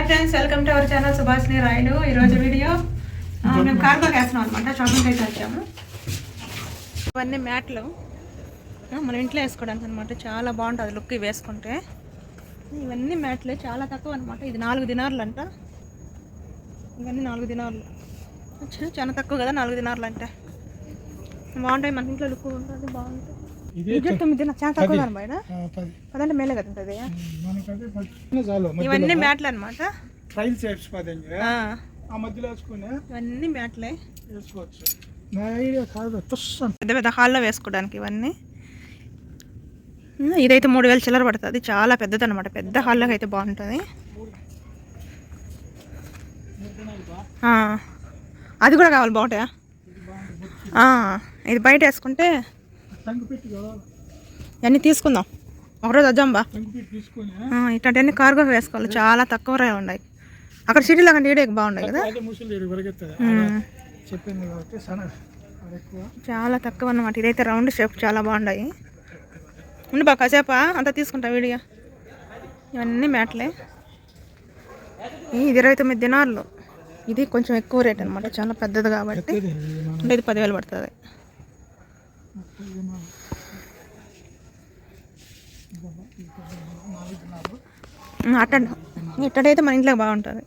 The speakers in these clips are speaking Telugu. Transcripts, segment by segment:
Hi friends welcome to our channel Subhashini Rayudu ఈరోజు వీడియో మేము కార్గోకి వేస్తున్నాం అనమాట షాపింగ్ అయితే వచ్చాము. ఇవన్నీ మ్యాట్లు. మన ఇంట్లో వేసుకోవడానికి అనమాట చాలా బాగుంటుంది లుక్ ఇవి వేసుకుంటే. ఇవన్నీ మ్యాట్లే చాలా తక్కువ అనమాట ఇది నాలుగు దినార్లు అంట ఇవన్నీ నాలుగు దినార్లు. చాలా తక్కువ కదా నాలుగు దినార్లు అంటే బాగుంటాయి మన ఇంట్లో లుక్ ఉంటుంది బాగుంటుంది. ఇది తొమ్మిది చాలా తక్కువ పదంటే మేలే కదా ఉంటుంది. ఇవన్నీ మ్యాట్లు అనమాట ట్రైల్ షేప్స్ పది ఇంకా. ఆ. మధ్యలో వేసుకుని ఇవన్నీ మ్యాట్లే. వేసుకోవచ్చు. నా ఐడియా కాదు తుస్సన్. పెద్ద పెద్ద హాల్లో వేసుకోవడానికి ఇవన్నీ. ఇదైతే మూడు వేలు చిల్లర పడుతుంది. చాలా పెద్దది అనమాట పెద్ద హాల్లోకి అయితే బాగుంటుంది. అది కూడా కావాలి బాగుంటాయా? ఇది బయట వేసుకుంటే ఇవన్నీ తీసుకుందాం. ఒకరోజు వద్దాం బా. ఇట్లాంటివన్నీ కార్గో వేసుకోవాలి. చాలా తక్కువ రే ఉన్నాయి. అక్కడ సిటీలో కంటే ఈడే బాగున్నాయి కదా? ఏడు చాలా తక్కువ అన్నమాట. ఇదైతే రౌండ్ షేప్ చాలా బాగున్నాయి ఉండి బా కాసేపా అంతా తీసుకుంటా వీడియో. ఇవన్నీ మ్యాట్లే. ఇది ఇరవై తొమ్మిది దినాలు ఇది కొంచెం ఎక్కువ రేట్ అనమాట చాలా పెద్దది కాబట్టి. అంటే ఇది పదివేలు పడుతుంది. అట్ట ఇట్టడైతే మన ఇంట్లో బాగుంటుంది.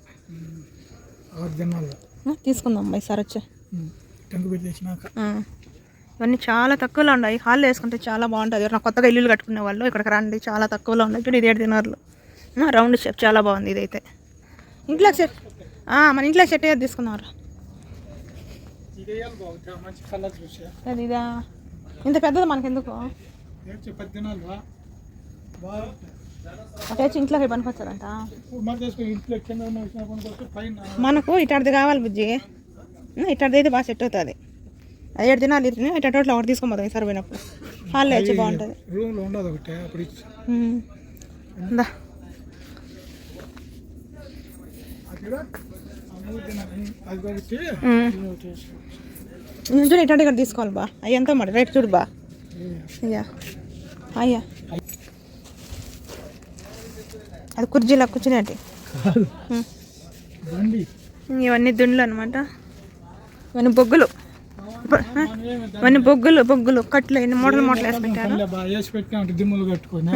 తీసుకుందాం బై సార్ వచ్చే. ఇవన్నీ చాలా తక్కువలో ఉన్నాయి. హాల్లో వేసుకుంటే చాలా బాగుంటుంది. ఎవరైనా కొత్తగా ఇల్లులు కట్టుకునే వాళ్ళు ఇక్కడికి రండి చాలా తక్కువలో ఉన్నాయి. చూడు ఇది ఏడు రౌండ్ షేప్ చాలా బాగుంది ఇదైతే. ఇంట్లో సెట్ మన ఇంట్లో సెట్ అయ్యేది తీసుకున్నారు? ఇదా? ఇంత పెద్దది మనకెందుకు? ఏడ్చి పది దినాలు బా బాగుంటుంది అటే ఇంట్లోకి పనికొచ్చారంట ఇప్పుడు మరి చేసుకుని ఇంట్లో కింద ఉన్న విషయం కొనుక్కోవచ్చు పైన మనకు ఇటాడిది కావాలి బుజ్జి. ఇటాడిది అయితే బాగా సెట్ అవుతుంది. ఏడు దినాలు ఇది ఇటోట్లో ఒకటి తీసుకోపోతాం ఈసారి పోయినప్పుడు. హాల్లో వచ్చి బాగుంటుంది. రూమ్లో ఉండదు ఒకటి అప్పుడు చూడు ఇక్కడ తీసుకోవాలి బా. అయ్యి ఎంత మరి? రేట్ చూడు బా. అయ్యా అయ్యా. అది కుర్చీలా కూర్చునేటి ఇవన్నీ దుండ్లు అనమాట ఇవన్నీ బొగ్గులు. ఇవన్నీ బొగ్గులు బొగ్గులు కట్లు ఇన్ని మూటలు మూటలు వేసి పెట్టారు. దిమ్ములు కట్టుకొని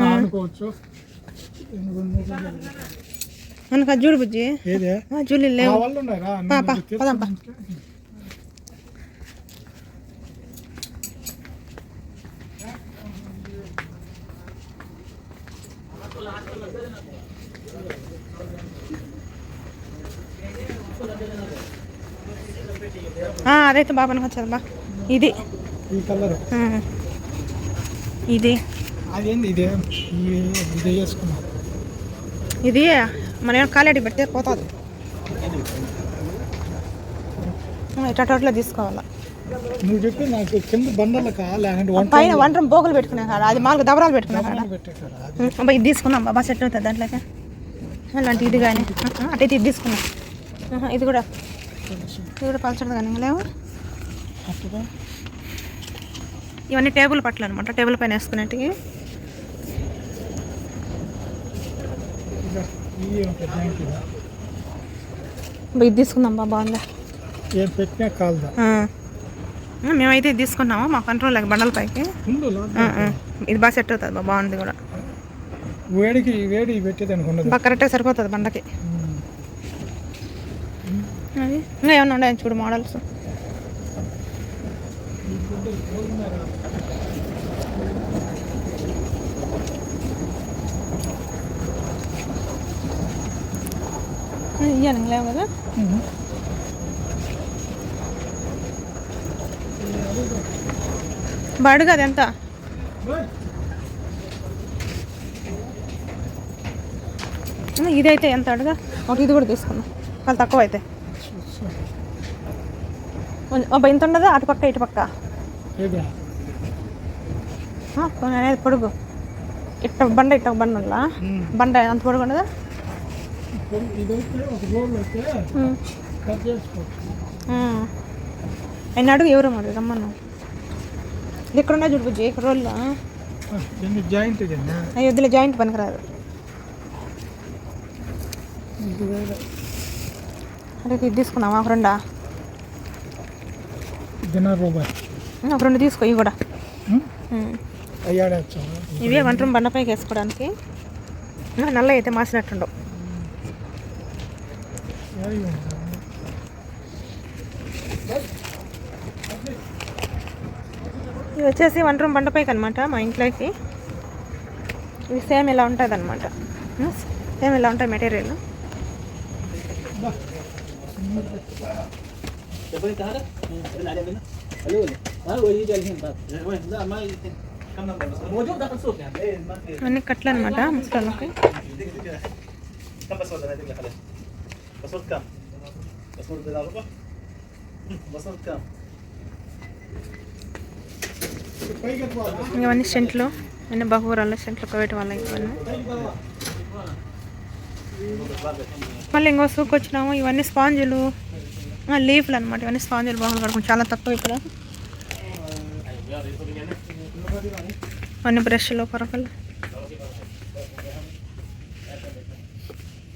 మనకు అది చూడు బుజ్జి. జూలీ లేవు. ఉన్నారా పా, పా, పదాం, పా. ఆ, అదైతే బాగా పనికొచ్చేది బా. ఇది. ఈ కలర్. ఆ. ఇది. అదేంది ఇదే? ఇదే వేసుకున్నాం ఇది? మన కాలేటి పెడితే పోతుంది. ఇట్లా తీసుకోవాలా? నువ్వు చెప్పి నాకు కింద బండలకా లేకుంటే వంట పైన వంటరం బోగులు పెట్టుకునే కాడ? అది మాకు దబరాలు పెట్టుకునే కాడ? పెట్టేశారు? అది. అబ్బా ఇది తీసుకున్నాం బాబా సెట్ అవుతుంది దాంట్లోకి. అలాంటి ఇది కానీ. అటైతే ఇది తీసుకున్నాం. ఇది కూడా. కూడా పలచదు కానీ ఇంకా లేవు. అట్టుగా ఇవన్నీ టేబుల్ పట్ల అనమాట టేబుల్ పైన వేసుకునేటివి. ఇది తీసుకుందాం బా బాగుందా? ఏం పెట్టినా కాలుదా? ఆ. ఆ, మేమైతే ఇది తీసుకున్నాము మా కంట్రోల్ లేక బండల పైకి. ఇది బాగా సెట్ అవుతుంది బా బాగుంది కూడా. వేడికి వేడి కరెక్ట్గా సరిపోతుంది బండకి. ఇంకా ఏమన్నా ఉన్నాయని చూడు మోడల్స్ ఇయ్యాను లేవు కదా బడుగు అది ఎంత ఇదైతే ఎంత అడుగా ఒక ఇది కూడా తీసుకుందాం వాళ్ళు తక్కువ అయితే కొంచెం- అబ్బా ఇంత ఉండదా అటు పక్క ఇటు పక్క. ఏదా? ఆ, పోనీ అనేది పొడుగు. ఇట్ట బండ ఇట్ట బండ ఉందా బండ అంత పొడుగు ఉండదా. ఆయన అడుగు ఎవరు మరి? రమ్మను. ఇది ఇక్కడ ఉన్నా చూడు బుజ్జి? ఇక్కడ దీన్ని జాయింట్ ఇదేనా? అయ్యి వద్దులే జాయింట్ పనికిరాదు. అంటే ఇది తీసుకున్నావా? ఒక రెండా? దినార్ రూపాయి ఒక రెండు తీసుకో ఇవి కూడా ఉమ్. అయ్యాడే ఇవే వంట రూమ్ బండపైకి వేసుకోవడానికి నల్ల అయితే మాసినట్టుండవు ఇవి వచ్చేసి వంట రూమ్ బండపైకి అనమాట మా ఇంట్లోకి ఇవి సేమ్ ఇలా ఉంటుంది అనమాట సేమ్ ఇలా ఉంటాయి material అన్ని కట్లు అనమాట ముసలోళ్ళకి كم باسورد انا اديك خلاص باسورد كم؟ باسورد بتاع الربع؟ باسورد كم؟ ఇవన్నీ సెంట్లు అన్ని బహువరాల సెంట్లు కోవేటి వాళ్ళ ఇవన్నీ మళ్ళీ ఇంకో సూక్ వచ్చినాము ఇవన్నీ స్పాంజులు ఆ, లీఫ్లు అనమాట ఇవన్నీ స్పాంజులు బాగా కడుకుని చాలా తక్కువ ఇక్కడ. అన్ని బ్రష్లు కొరకలు.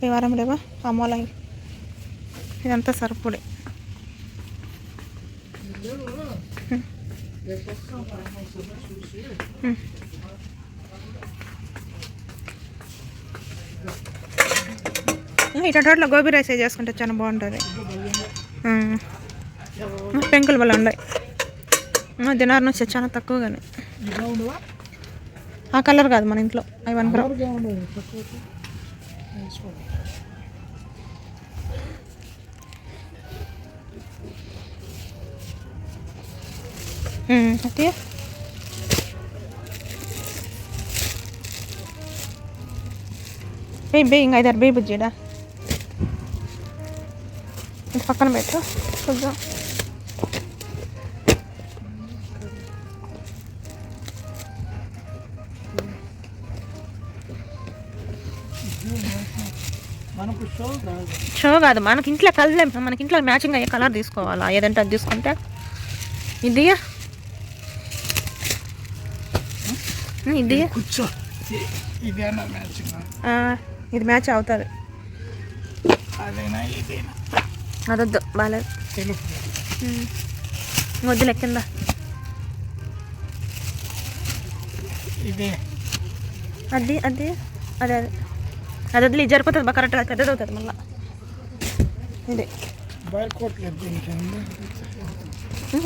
ఈ వారం లేవా? అమ్మోల ఇదంతా సరిపడే. ఇట్లా గోబీ రైస్ చేసుకుంటే చాలా బాగుంటుంది. పెంకులు వల్ల ఉన్నాయి. దినార్ నుంచి చాలా తక్కువగానే. ఆ కలర్ కాదు మన ఇంట్లో. అవి వన్ గ్రామ్. బే బే ఇంకా ఐదారు బే బుజ్జిడా? పక్కన పెట్టు. చూద్దాం. షో కాదు. మనకి ఇంట్లో కలర్ మనకి ఇంట్లో మ్యాచింగ్ అయ్యే కలర్ తీసుకోవాలా? ఏదంటే అది తీసుకుంటే? ఇది? ఇది? ఇది మ్యాచ్ అవుతుంది. అదేనా? ఇదేనా? అదొద్దు బాగాలేదు తెలుపు ఉమ్. వద్దులే కింద. ఇదే. అది అది అదే అదే. అది వదిలి ఇది సరిపోతుంది బాగా కరెక్ట్గా పెద్దది అవుతుంది మళ్ళీ. ఇది.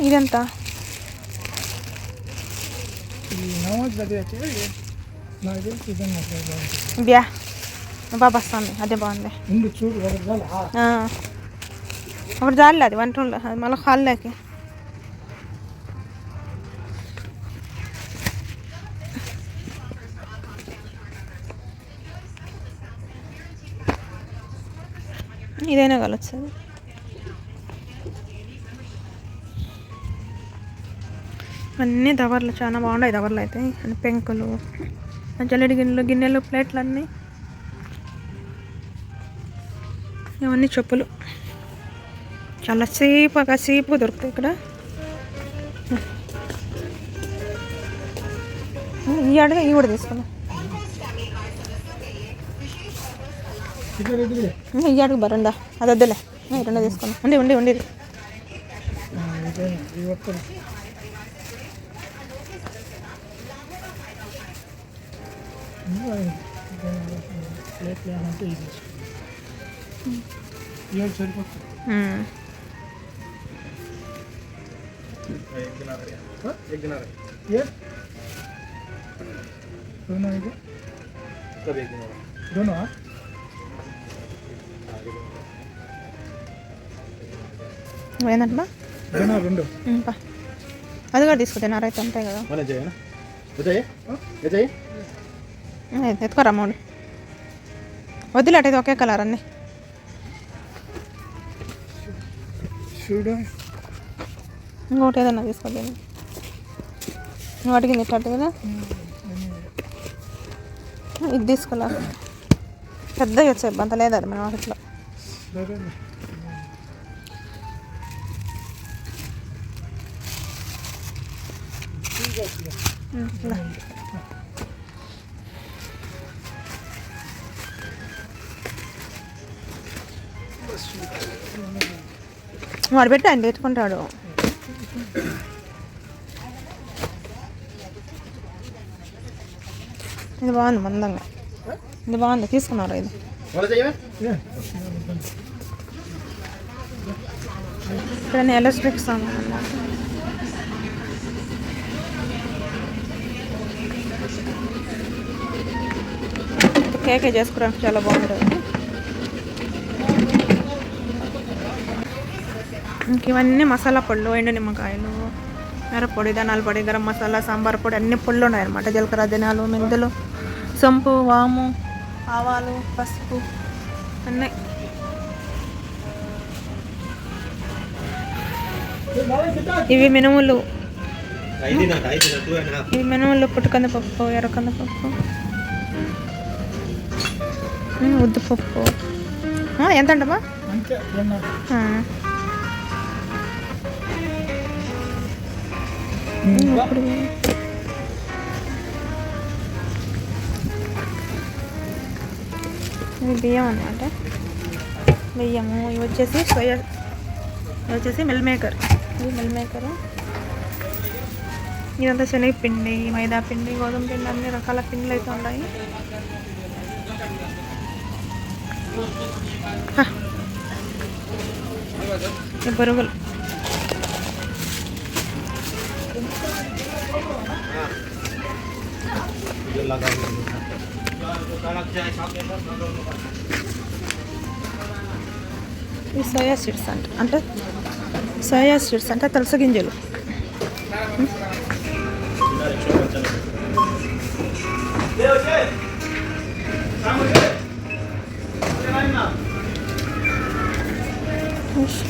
ఇదెంత? బాగుంటుంది బ్యా బాబా వస్తుంది అదే బాగుంది. చూడు చాలా అప్పుడు జాలి అది వంట అది మళ్ళీ హాల్లోకి ఇదైనా కలొచ్చు అన్నీ దవర్లు చాలా బాగున్నాయి దవర్లు అయితే అన్ని పెంకులు జల్లెడి గిన్నెలు గిన్నెలు ప్లేట్లు అన్నీ ఇవన్నీ చెప్పులు చాలా సేపుగా సేపు దొరుకుతాయి ఇక్కడ. ఈ అడిగా ఈ కూడా తీసుకున్నాం. ఈ అడుగు బరుందా అది వద్దులే. రెండు తీసుకున్నాం. ఉండి ఉండి ఉండి. ఇదేనా ఈ ఒక్కరు ప్లేట్లు ఏమంటే ఇది. ఏడు సరిపోతుంది. ये दोनों है क्या? कब एक दिनार है दोनों हाँ ఏంటంటే दोनों రెండు పా అది కూడా తీసుకుంటే నారైతే ఉంటాయి కదా मैंने चाहिए ना बताइए ये चाहिए ఉమ్, ఎత్తుకోరా అమౌంట్ వద్దులే అటు ఇది ఒకే కలర్ అన్నీ చూడు ఇంకోటి ఏదైనా తీసుకోలేదు నువ్వు అడిగింది ఇట్లాంటి కదా? ఇది తీసుకోలే పెద్దగా వచ్చాయి అంత లేదు అది మన వాటిలో వాడు పెట్టి ఆయన పెట్టుకుంటాడు. ఇది బాగుంది మందంగా. ఇది బాగుంది తీసుకున్నారు ఇది. ఇక్కడ ఎలక్ట్రిక్ సామాన్ కేకే చేసుకోవడానికి చాలా బాగుంటుంది ఇంక ఇవన్నీ మసాలా పళ్ళు ఎండు నిమ్మకాయలు మెరపొడి ధనాల పొడి గరం మసాలా సాంబార్ పొడి అన్ని పళ్ళు ఉన్నాయన్నమాట. జీలకర్ర ధనాలు మెంతులు. సొంపు వాము ఆవాలు పసుపు అన్నీ. ఇవి మినుములు. ఇవి మినుములు పుట్టుకంద పప్పు ఎర్రకంద పప్పు. ఉద్దిపప్పు ఎంత అంటమ్మా ఇప్పుడు ఇది బియ్యం అనమాట బియ్యము ఇవి వచ్చేసి సోయా ఇవి వచ్చేసి మిల్ మేకర్. ఇది మిల్ మేకర్. ఇదంతా శనగపిండి మైదా పిండి గోధుమ పిండి అన్ని రకాల పిండిలు అయితే ఉన్నాయి. హ. ఇవి సోయా సీడ్స్ అంట అంటే సోయా సీడ్స్ అంటే తలస గింజలు Puxa.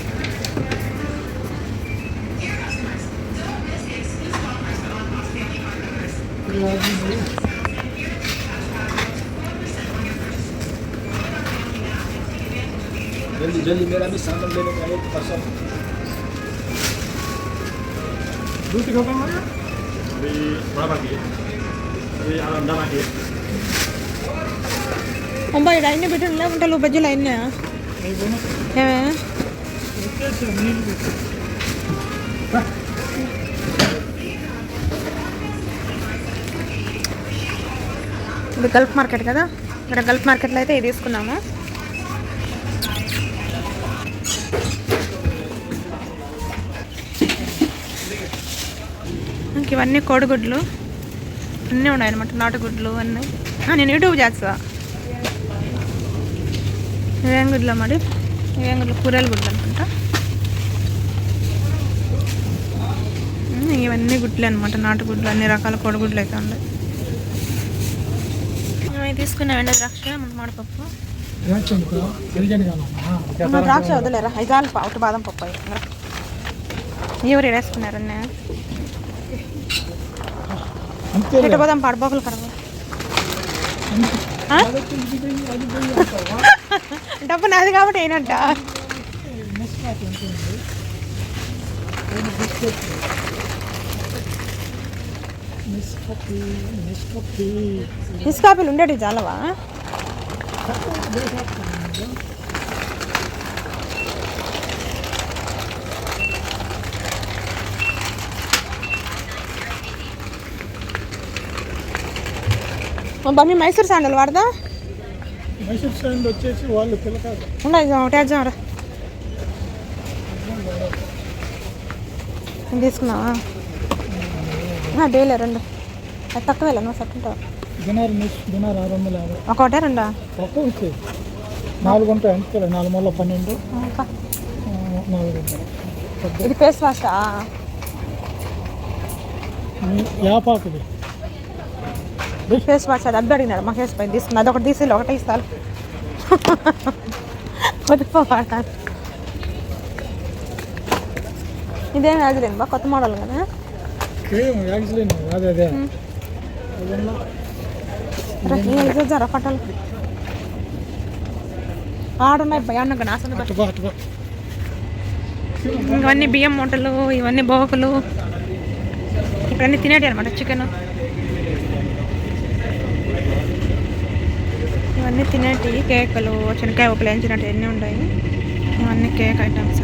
जल्दी जल्दी मेरा भी सामान ले लेंगे एक परसों డ్యూటీ ఖతం కదా? अभी थोड़ा बाकी है अभी आधा बाकी है అబ్బా ఇక్కడ అన్ని పెట్టండి లేకుంటే బజ్జీలు అయినా అయిపోయినా ఏమే వచ్చేసి నీళ్ళు పెట్టి ఇది గల్ఫ్ మార్కెట్ కదా ఇక్కడ గల్ఫ్ మార్కెట్లో అయితే ఇది తీసుకున్నాము ఇంక ఇవన్నీ కోడిగుడ్లు. అన్నీ ఉన్నాయి అనమాట నాటుగుడ్లు అన్నీ. నేను యూట్యూబ్ చేస్తా. ఇవేం గుడ్లు మరి. ఇవేం గుడ్లు కూరల గుడ్లు అనుకుంటా. ఉమ్, ఇవన్నీ గుడ్లు అనమాట నాటుగుడ్లు అన్ని రకాల కోడిగుడ్లు అయితే ఉన్నాయి. తీసుకున్నాం ఎండ ద్రాక్ష మన మాడపప్పు ఏమొచ్చింది? తెలియజండి మన ద్రాక్ష వదిలేరా? ఐదాలు ఒకటి బాదం పప్పు అయ్యి ఎవరు వేసుకున్నారు అన్న పోదాం పడబోకలు కడబో డబ్బు నాది కాబట్టి అయినట్ట నిష్పత్తి నిష్పత్తి ఇసుకాపీలు ఉండేవి బమ్మి మైసూర్ శాండల్ వాడదా? మైసూర్ స్టాండ్ వచ్చేసి వాళ్ళు పిల్లకాయలు ఉండదు ఒకటి వేద్దాం రా నేను తీసుకున్నావా? డైలీ రెండు. అది తక్కువ వెళ్ళను సట్టుంటావు దినారు ఆరు వందల యాభై ఒకటే రెండా? తక్కువ వచ్చేది నాలుగు ఉంటాయి అంతే నాలుగు వందల పన్నెండు. నాలుగు ఇది ఫేస్ వాషా? మీ యాపాకుది ఫేస్ వాష్ అది అబ్బాయి అడిగినాడు మా ఫేస్ పైన తీసుకున్నా అది ఒకటి తీసి ఒకటే ఇస్తాను. వదిలిపోవాడా ఇదేం యాజలేదు బా కొత్త మోడల్ కదా? చూద్దారా పట్టాలు. ఆడున్నాయి భయ అన్న నాసన అటుపా అటుపా ఇవన్నీ బియ్యం మూటలు ఇవన్నీ బోకలు. ఇవన్నీ తినేటి అనమాట చికెన్ ఇవన్నీ తినేటి కేకులు శనక్కాయ ఒకలు వేయించినట్టు ఎన్ని ఉంటాయి ఇవన్నీ కేక్ ఐటమ్స్.